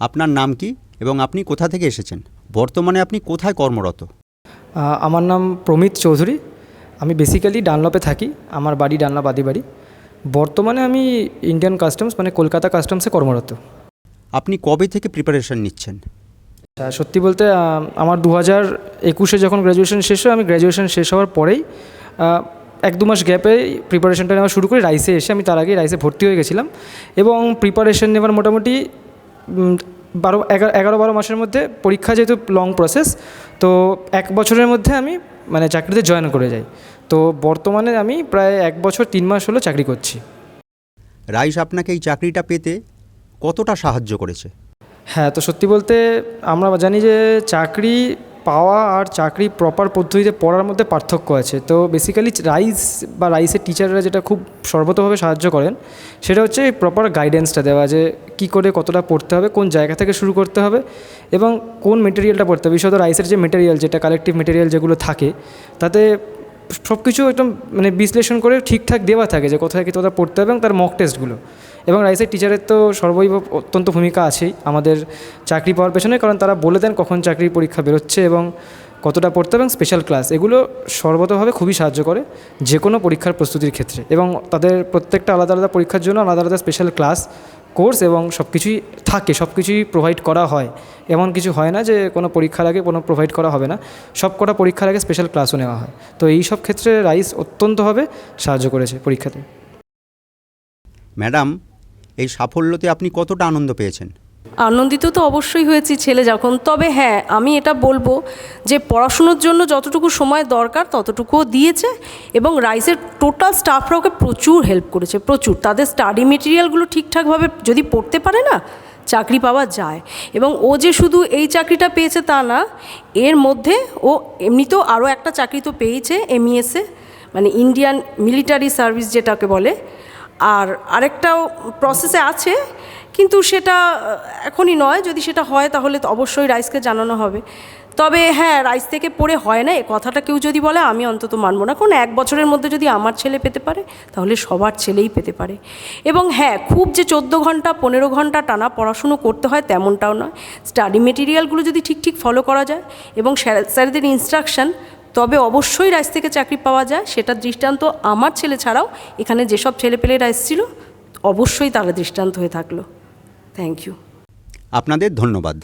আপনার নাম কি এবং আপনি কোথা থেকে এসেছেন? বর্তমানে আপনি কোথায় কর্মরত? আমার নাম প্রমিত চৌধুরী। আমি বেসিক্যালি ডানলপে থাকি আমার বাড়ি ডানলপ আদি বাড়ি বর্তমানে আমি ইন্ডিয়ান কাস্টমস মানে কলকাতা কাস্টমসে কর্মরত। আপনি কবে থেকে প্রিপারেশন নিচ্ছেন? আচ্ছা, সত্যি বলতে আমার দু হাজার একুশে যখন গ্র্যাজুয়েশন শেষ হয় আমি গ্র্যাজুয়েশন শেষ হওয়ার পরেই এক দু মাস গ্যাপে প্রিপারেশনটা নেওয়া শুরু করি রাইসে এসে আমি তার আগে রাইসে ভর্তি হয়ে গেছিলাম। এবং প্রিপারেশন নেওয়ার মোটামুটি বারো এগারো এগারো বারো মাসের মধ্যে পরীক্ষা যেহেতু লং প্রসেস তো এক বছরের মধ্যে আমি মানে চাকরিতে জয়েন করে যাই। তো বর্তমানে আমি প্রায় এক বছর তিন মাস হলো চাকরি করছি। রাইস আপনাকে এই চাকরিটা পেতে কতটা সাহায্য করেছে? হ্যাঁ তো সত্যি বলতে আমরা জানি যে চাকরি পাওয়া আর চাকরি প্রপার পদ্ধতিতে পড়ার মধ্যে পার্থক্য আছে। তো বেসিক্যালি রাইস বা রাইসের টিচাররা যেটা খুব সর্বতভাবে সাহায্য করেন, সেটা হচ্ছে প্রপার গাইডেন্সটা দেওয়া যে কী করে কতটা পড়তে হবে, কোন জায়গা থেকে শুরু করতে হবে এবং কোন মেটেরিয়ালটা পড়তে হবে। বিশেষত রাইসের যে মেটেরিয়াল যেটা কালেকটিভ মেটেরিয়াল যেগুলো থাকে, তাতে সব কিছু একদম মানে বিশ্লেষণ করে ঠিকঠাক দেওয়া থাকে যে কোথায় কী কোথায় পড়তে হবে এবং তার মক টেস্টগুলো এবং রাইসের টিচারের তো সর্বৈব অত্যন্ত ভূমিকা আছেই আমাদের চাকরি পাওয়ার পেছনে, কারণ তারা বলে দেন কখন চাকরির পরীক্ষা বেরোচ্ছে এবং কতটা পড়তে এবং স্পেশাল ক্লাস এগুলো সর্বতভাবে খুবই সাহায্য করে যে কোনো পরীক্ষার প্রস্তুতির ক্ষেত্রে এবং তাদের প্রত্যেকটা আলাদা আলাদা পরীক্ষার জন্য আলাদা আলাদা স্পেশাল ক্লাস কোর্স এবং সব কিছুই থাকে সব কিছুই প্রোভাইড করা হয়। এমন কিছু হয় না যে কোনো পরীক্ষার আগে কোনো প্রোভাইড করা হবে না সব কটা পরীক্ষার আগে স্পেশাল ক্লাসও নেওয়া হয়। তো এই সব ক্ষেত্রে রাইস অত্যন্তভাবে সাহায্য করেছে পরীক্ষাতে। ম্যাডাম এই সাফল্যতে আপনি কতটা আনন্দ পেয়েছেন? আনন্দিত তো অবশ্যই হয়েছি ছেলে যখন, তবে হ্যাঁ আমি এটা বলব যে পড়াশুনোর জন্য যতটুকু সময় দরকার ততটুকুও দিয়েছে এবং রাইসের টোটাল স্টাফরা ওকে প্রচুর হেল্প করেছে, প্রচুর। তাদের স্টাডি মেটেরিয়ালগুলো ঠিকঠাকভাবে যদি পড়তে পারে না, চাকরি পাওয়া যায়। এবং ও যে শুধু এই চাকরিটা পেয়েছে তা না, এর মধ্যে ও এমনিতেও আরও একটা চাকরি তো পেয়েছে এমইএসে মানে ইন্ডিয়ান মিলিটারি সার্ভিস যেটাকে বলে। আর আরেকটাও প্রসেসে আছে, কিন্তু সেটা এখনই নয়। যদি সেটা হয়, তাহলে তো অবশ্যই রাইসকে জানানো হবে। তবে হ্যাঁ রাইস থেকে পড়ে হয় না, এ কথাটা কেউ যদি বলে, আমি অন্তত মানবো না। কারণ এক বছরের মধ্যে যদি আমার ছেলে পেতে পারে, তাহলে সবার ছেলেই পেতে পারে। এবং হ্যাঁ খুব যে চোদ্দ ঘণ্টা, পনেরো ঘণ্টা টানা পড়াশুনো করতে হয়, তেমনটাও নয়। স্টাডি মেটেরিয়ালগুলো যদি ঠিক ঠিক ফলো করা যায়, এবং স্যার- স্যারদের ইনস্ট্রাকশন তবে অবশ্যই রাইস থেকে চাকরি পাওয়া যায়, সেটা দৃষ্টান্ত আমার ছেলে ছাড়াও এখানে যেসব ছেলেপেলেরা এসেছিল অবশ্যই তারা দৃষ্টান্ত হয়ে থাকল। থ্যাংক ইউ আপনাদের ধন্যবাদ।